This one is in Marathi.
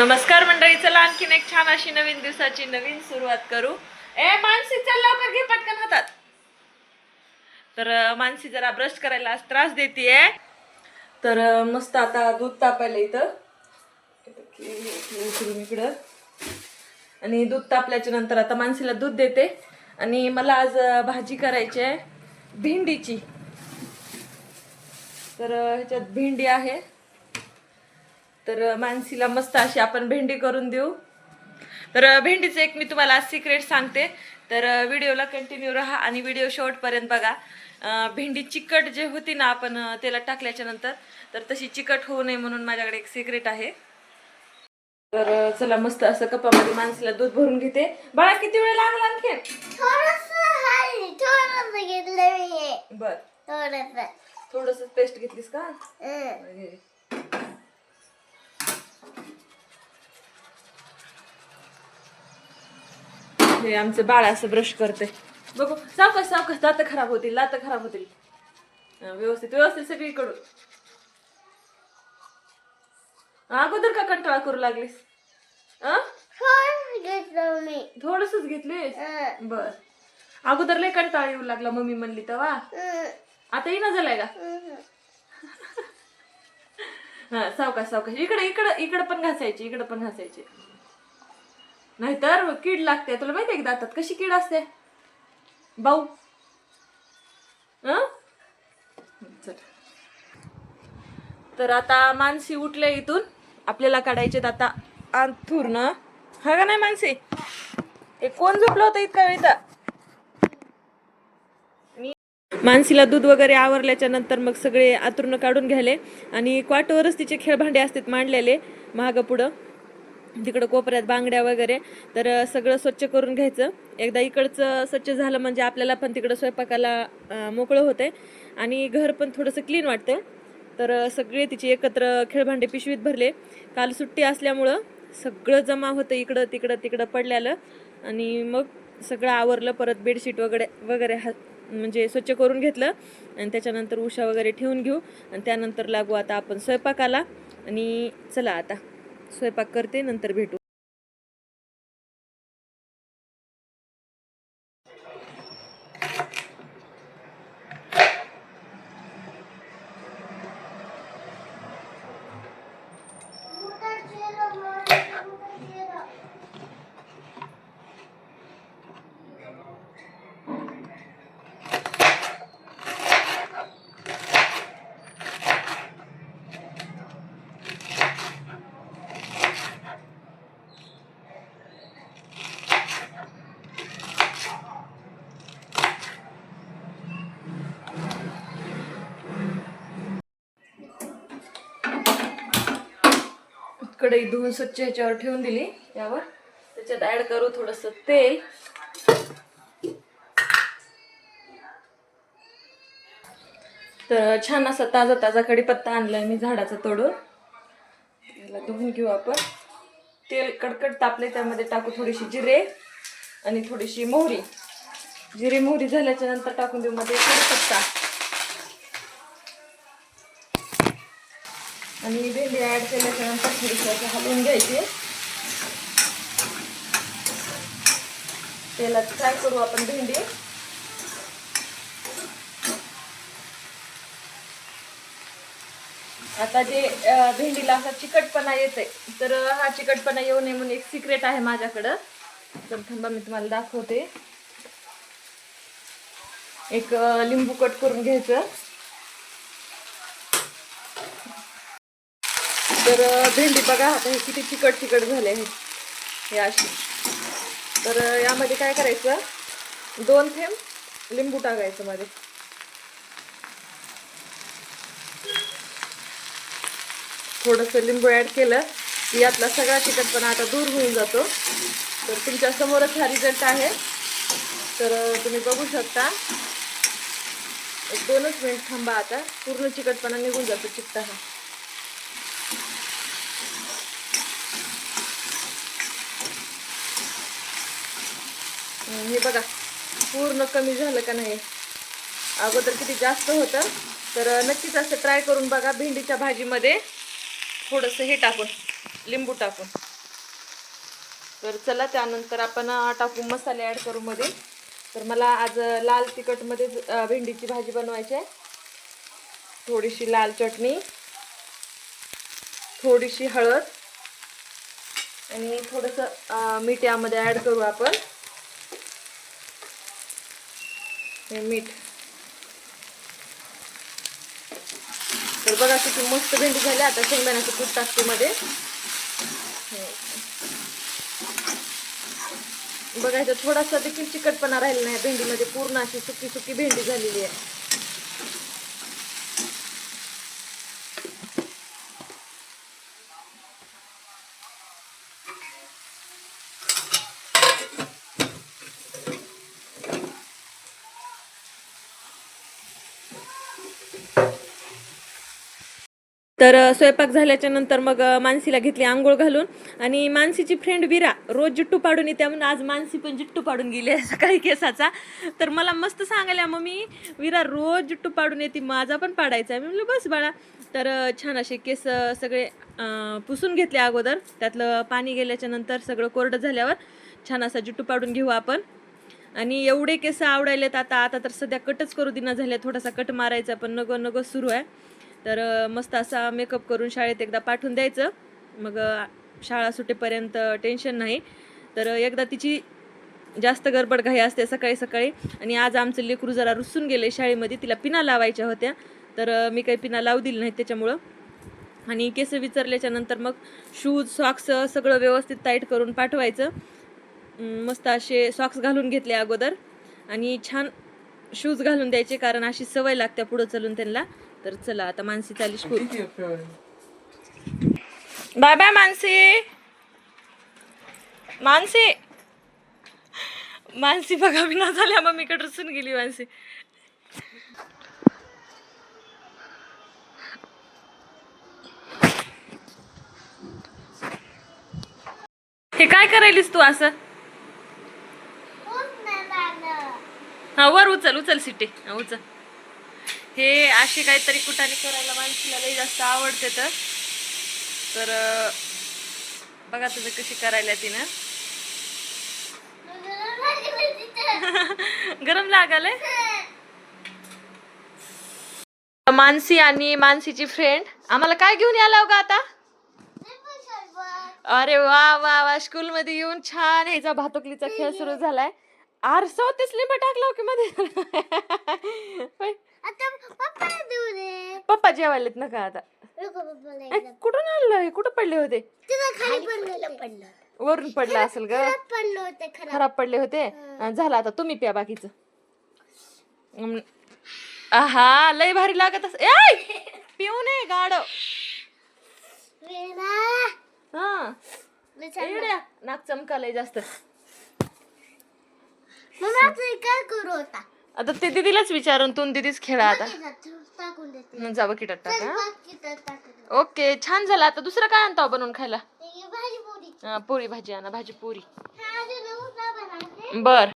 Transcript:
नमस्कार मंडळी चला आणखीन एक छान अशी नवीन दिवसाची नवीन सुरुवात करू. ए मानसी चल लवकर घे पटकन हातात. तर मानसी जरा ब्रश करायला आज त्रास देते तर मस्त आता दूध तापायला इथं. इकडं आणि दूध तापल्याच्या नंतर आता मानसीला दूध देते. आणि मला आज भाजी करायची आहे भेंडीची. तर ह्याच्यात भेंडी आहे. तर मानसीला मस्त अशी आपण भेंडी करून देऊ. तर भेंडीचं एक मी तुम्हाला सिक्रेट सांगते. तर व्हिडिओला कंटिन्यू राहा आणि व्हिडिओ शेवटपर्यंत बघा. भेंडी चिकट जे होती ना आपण तेलात टाकल्याच्या नंतर तर तशी चिकट होऊ नये म्हणून माझ्याकडे एक सिक्रेट आहे. तर चला मस्त असं कपामध्ये माणसाला दूध भरून घेते. बाळा किती वेळ लागला आणखी बर. थोडस. पेस्ट घेतलीस का. हे आमचं बाळ असं ब्रश करते. बघू. सावकाश सावकाश दात खराब होतील दात खराब होतील. व्यवस्थित व्यवस्थित सगळीकडून. अगोदर का कंटाळा करू लागलीस? घेतलं थोडसच घेतलीस? हं. बर. अगोदर लय कंटाळा येऊ लागला मम्मी म्हणली तेव्हा. आता येणं झालाय का? हा सावकाश सावकाश. इकडे इकडे इकडे पण घासायची इकडे पण घासायची. नाहीतर कीड लागते. तुला माहिती आहे दातात? कशी कीड असते? भाऊ चल. तर आता मानसी उठले इथून. आपल्याला काढायचे आता ना हा का नाही मानसी? हे कोण झोपलं होतं इतका वेळ इथं मानसीला दूध वगैरे आवरल्याच्या नंतर मग सगळे आतुर्ण काढून घ्यायले आणि क्वाटवरच तिचे खेळभांडे असतात मांडलेले महाग पुढं. तिकडं कोपऱ्यात बांगड्या वगैरे. तर सगळं स्वच्छ करून घ्यायचं. एकदा इकडचं स्वच्छ झालं म्हणजे आपल्याला पण तिकडं स्वयंपाकाला मोकळं होते आणि घर पण थोडंसं क्लीन वाटतं तर सगळे तिचे एकत्र खेळभांडे पिशवीत भरले. काल सुट्टी असल्यामुळं सगळं जमा होतं इकडं तिकडं तिकडं पडल्यालं आणि मग सगळं आवरलं परत बेडशीट वगैरे वगैरे हा म्हणजे स्वच्छ करून घेतलं. आणि त्याच्यानंतर उषा वगैरे ठेवून घेऊ. आणि त्यानंतर लागू आता आपण स्वयंपाकाला. आणि चला आता स्वयंपाक करते नंतर भेटू. कढई धुवून स्वच्छ ह्याच्यावर ठेवून दिली. यावर त्याच्यात ऍड करू थोडस तेल. तर छान असा ताजा ताजा कढीपत्ता आणलाय मी झाडाचा तोडून. याला धुवून घेऊ आपण. तेल कडकड तापले त्यामध्ये टाकू थोडीशी जिरे आणि थोडीशी मोहरी. जिरे मोहरी झाल्याच्यानंतर टाकून देऊ मध्ये कढीपत्ता. आणि भेंडी ऍड केल्याच्यानंतर थोडीशी असं हलवून घ्यायची. तेलात फ्राय करू आपण भेंडी? आता जे भेंडीला असा चिकटपणा येते तर हा चिकटपणा येऊ नये म्हणून एक सिक्रेट आहे माझ्याकडं. तर थांबा मी तुम्हाला दाखवते. एक लिंबू कट करून घ्यायचं. तर भेंडी बघा आता हे किती चिकट चिकट झाले आहे हे अशी. तर यामध्ये काय करायचं? दोन थेंब लिंबू टाकायचं मध्ये. थोडंसं लिंबू ॲड केलं. की यातला सगळा चिकटपणा आता दूर होऊन जातो. तर तुमच्या समोरच हा रिझल्ट आहे. तर तुम्ही बघू शकता. एक दोनच मिनिट थांबा आता. पूर्ण चिकटपणा निघून जातो चिकटा हा. हे बघा पूर्ण कमी झालं का नाही? अगोदर किती जास्त होतं तर नक्कीच असं ट्राय करून बघा भेंडीच्या भाजीमध्ये. थोडंसं हे टाकून लिंबू टाकून. तर चला त्यानंतर आपण टाकू मसाले ॲड करू मध्ये. तर मला आज लाल तिखटमध्ये भेंडीची भाजी बनवायची आहे. थोडीशी लाल चटणी थोडीशी हळद आणि थोडंसं मीठ यामध्ये ॲड करू आपण. हे मीठ. तर बघा किती मस्त भेंडी झाली आता शेंगदाण्याचं कूट टाकते मध्ये. बघायचं थोडासा देखील चिकटपणा राहिला नाही भेंडीमध्ये पूर्ण अशी सुकी सुकी भेंडी झालेली आहे. तर स्वयंपाक झाल्याच्यानंतर मग मानसीला घेतली आंघोळ घालून आणि मानसीची फ्रेंड विरा रोज जिट्टू पाडून येते म्हणून आज मानसी पण जिट्टू पाडून गेली आहे सकाळी केसाचा. तर मला मस्त सांगायला मम्मी विरा रोज जिट्टू पाडून येते माझा पण पाडायचा आहे. मी म्हणलं बस बाळा. तर छान असे केस सगळे पुसून घेतले अगोदर. त्यातलं पाणी गेल्याच्यानंतर सगळं कोरडं झाल्यावर छान असा जिट्टू पाडून घेऊ आपण. आणि एवढे केस आवडायलेत आता आता तर सध्या कटच करू दिना झाले थोडासा कट मारायचा पण नगो नगो सुरू आहे. तर मस्त असा मेकअप करून शाळेत एकदा पाठवून द्यायचं. मग शाळा सुटेपर्यंत टेन्शन नाही. तर एकदा तिची जास्त गडबड घाई असते सकाळी सकाळी. आणि आज आमचं लेकरू जरा रुसून गेले शाळेमध्ये. तिला पिना लावायच्या होत्या. तर मी काही पिना लावू दिली नाहीत त्याच्यामुळं. आणि केस विचारल्याच्या नंतर मग शूज सॉक्स सगळं व्यवस्थित टाईट करून पाठवायचं. मस्त असे सॉक्स घालून घेतले अगोदर. आणि छान शूज घालून द्यायचे कारण अशी सवय लागते पुढं चलून त्यांना. तर चला आता मानसी चाली school bye bye Mansi. Mansi. Mansi बघा विना झाल्या मम्मीकडे रुसून गेली मानसी. हे काय करायलीस तू असं. हा वर उचल उचल सिटी हा उचल. हे असे काहीतरी कुठाने करायला माणसाला लई जास्त आवडते तर. तर बघा तुझं कशी करायला तिनं. गरम लागाले मानसी आणि मानसीची फ्रेंड आम्हाला काय घेऊन यायला अगं आता? अरे वा वा वा स्कूल मध्ये येऊन छान ह्याचा भातुकलीचा खेळ सुरू झालाय. आरसा तेच लिंब टाकला की मध्ये? आता पप्पाला देऊ दे. पप्पा जेवायलेत ना का आता? नको पप्पाला ए, कुठून आणलं हे कुठं पडले होते? तिथं खाली पडलं पडलं वरून पडलं असेल ग. पडलं होतं खराब. पडले होते? अं, झालं आता तुम्ही प्या बाकीचं. अं, आहा लय भारी लागत अस ऐ! पिऊ नये गाड वेळा. हा. येड्या, नाक चमकालय जास्त. मग आता काय करू आता? आता ते दिदीलाच विचारून तू दिदीच खेळा आता. टाकून देते. मग जा बकिटात टाका बाकी तर टाकून ओके छान झालं. आता दुसरं काय आणतो बनवून खायला? दे. भाजी पोळी. अं, पोळी भाजी आणा भाजी पोळी. हा अजून नव्हता बनवते? बर.